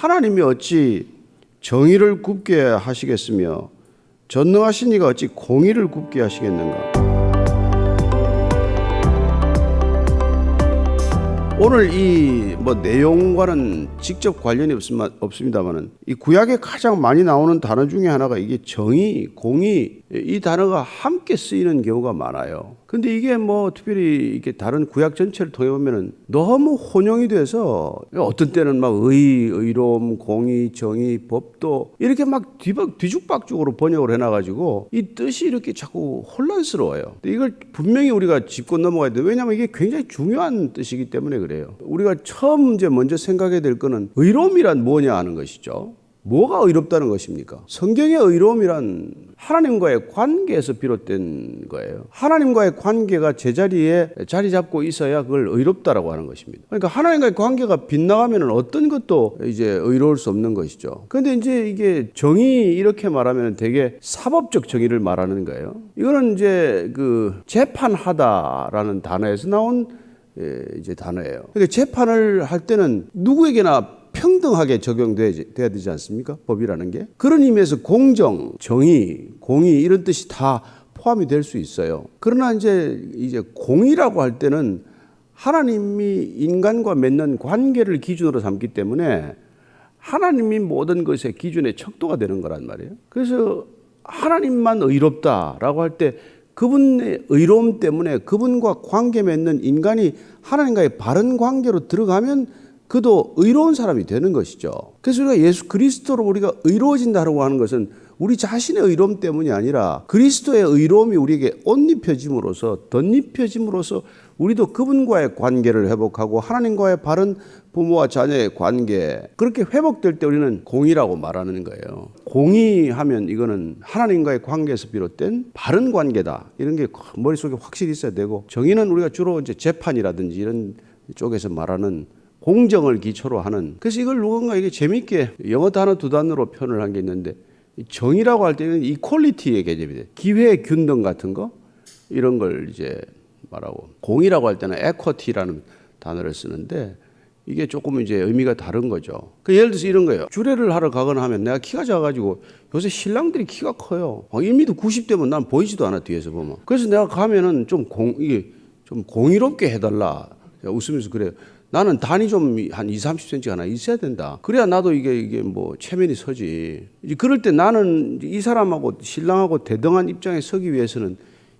하나님이 어찌 정의를 굽게 하시겠으며 전능하신 이가 어찌 공의를 굽게 하시겠는가? 오늘 이 뭐 내용과는 직접 관련이 없습니다- 없습니다만은 이 구약에 가장 많이 나오는 단어 중에 하나가 이게 정의, 공의 이 단어가 함께 쓰이는 경우가 많아요. 근데 이게 뭐 특별히 이렇게 다른 구약 전체를 통해 보면은 너무 혼용이 돼서 어떤 때는 막 의, 의로움, 공의, 정의, 법도 이렇게 막 뒤박 뒤죽박죽으로 번역을 해놔가지고 이 뜻이 이렇게 자꾸 혼란스러워요. 근데 이걸 분명히 우리가 짚고 넘어가야 돼. 왜냐하면 이게 굉장히 중요한 뜻이기 때문에 그래요. 우리가 처음 이제 먼저 생각해야 될 거는 의로움이란 뭐냐 하는 것이죠. 뭐가 의롭다는 것입니까? 성경의 의로움이란 하나님과의 관계에서 비롯된 거예요. 하나님과의 관계가 제자리에 자리 잡고 있어야 그걸 의롭다라고 하는 것입니다. 그러니까 하나님과의 관계가 빗나가면 어떤 것도 이제 의로울 수 없는 것이죠. 그런데 이제 이게 정의 이렇게 말하면 되게 사법적 정의를 말하는 거예요. 이거는 이제 그 재판하다라는 단어에서 나온 예, 이제 단어예요. 그러니까 재판을 할 때는 누구에게나 평등하게 적용돼야 되지 않습니까? 법이라는 게. 그런 의미에서 공정, 정의, 공의 이런 뜻이 다 포함이 될 수 있어요. 그러나 이제 이제 공의라고 할 때는 하나님이 인간과 맺는 관계를 기준으로 삼기 때문에 하나님이 모든 것의 기준의 척도가 되는 거란 말이에요. 그래서 하나님만 의롭다라고 할 때 그분의 의로움 때문에 그분과 관계 맺는 인간이 하나님과의 바른 관계로 들어가면 그도 의로운 사람이 되는 것이죠. 그래서 우리가 예수 그리스도로 우리가 의로워진다고 하는 것은 우리 자신의 의로움 때문이 아니라 그리스도의 의로움이 우리에게 옷 입혀짐으로써 덧입혀짐으로써 우리도 그분과의 관계를 회복하고 하나님과의 바른 부모와 자녀의 관계 그렇게 회복될 때 우리는 공의라고 말하는 거예요. 공의하면 이거는 하나님과의 관계에서 비롯된 바른 관계다 이런 게 머릿속에 확실히 있어야 되고 정의는 우리가 주로 이제 재판이라든지 이런 쪽에서 말하는 공정을 기초로 하는 그래서 이걸 누군가 이게 재밌게 영어 단어 두 단어로 표현을 한 게 있는데 이 정의라고 할 때는 이퀄리티의 개념이 돼 기회 균등 같은 거 이런 걸 이제 말하고 공의라고 할 때는 에쿼티라는 단어를 쓰는데 이게 조금 이제 의미가 다른 거죠. 그 예를 들어서 이런 거예요. 주례를 하러 가거나 하면 내가 키가 작아가지고 요새 신랑들이 키가 커요. 1미도 90대면 난 보이지도 않아 뒤에서 보면. 그래서 내가 가면은 좀 공, 이게 좀 공의롭게 해달라. 웃으면서 그래요. 나는 단이 좀 한 2, 30cm 하나 있어야 된다. 그래야 나도 이게 이게 뭐 체면이 서지. 이제 그럴 때 나는 이 사람하고 신랑하고 대등한 입장에 서기 위해서는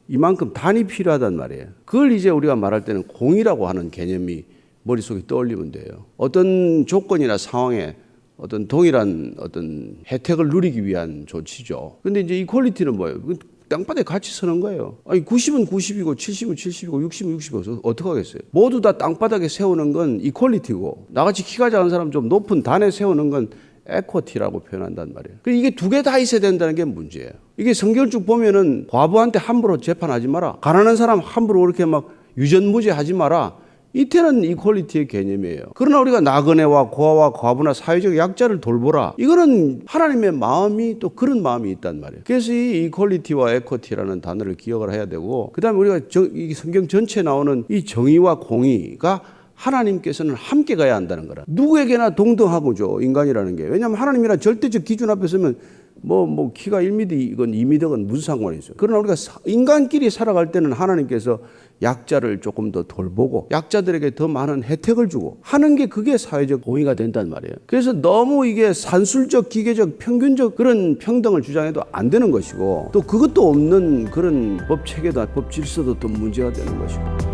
이만큼 단이 필요하단 말이에요. 그걸 이제 우리가 말할 때는 공이라고 하는 개념이 머릿속에 떠올리면 돼요. 어떤 조건이나 상황에 어떤 동일한 어떤 혜택을 누리기 위한 조치죠. 근데 이제 이퀄리티는 뭐예요? 그 땅바닥에 같이 서는 거예요. 아니 90은 90이고 70은 70이고 60은 60이고 어떻게 하겠어요? 모두 다 땅바닥에 세우는 건 이퀄리티고 나같이 키가 작은 사람 좀 높은 단에 세우는 건 에쿼티라고 표현한단 말이에요. 그 이게 두 개 다 있어야 된다는 게 문제예요. 이게 성경을 쭉 보면은 과부한테 함부로 재판하지 마라. 가난한 사람 함부로 그렇게 막 유전무죄하지 마라. 이때는 이퀄리티의 개념이에요. 그러나 우리가 나그네와 고아와 과부나 사회적 약자를 돌보라. 이거는 하나님의 마음이 또 그런 마음이 있단 말이에요. 그래서 이 이퀄리티와 에쿼티라는 단어를 기억을 해야 되고, 그 다음에 우리가 정, 이 성경 전체에 나오는 이 정의와 공의가 하나님께서는 함께 가야 한다는 거라. 누구에게나 동등하고죠, 인간이라는 게. 왜냐하면 하나님이란 절대적 기준 앞에 서면 뭐, 뭐, 키가 1m, 이건 2m건 무슨 상관이 있어요. 그러나 우리가 사- 인간끼리 살아갈 때는 하나님께서 약자를 조금 더 돌보고 약자들에게 더 많은 혜택을 주고 하는 게 그게 사회적 공의가 된단 말이에요. 그래서 너무 이게 산술적, 기계적, 평균적 그런 평등을 주장해도 안 되는 것이고 또 그것도 없는 그런 법 체계다, 법 질서도 또 문제가 되는 것이고.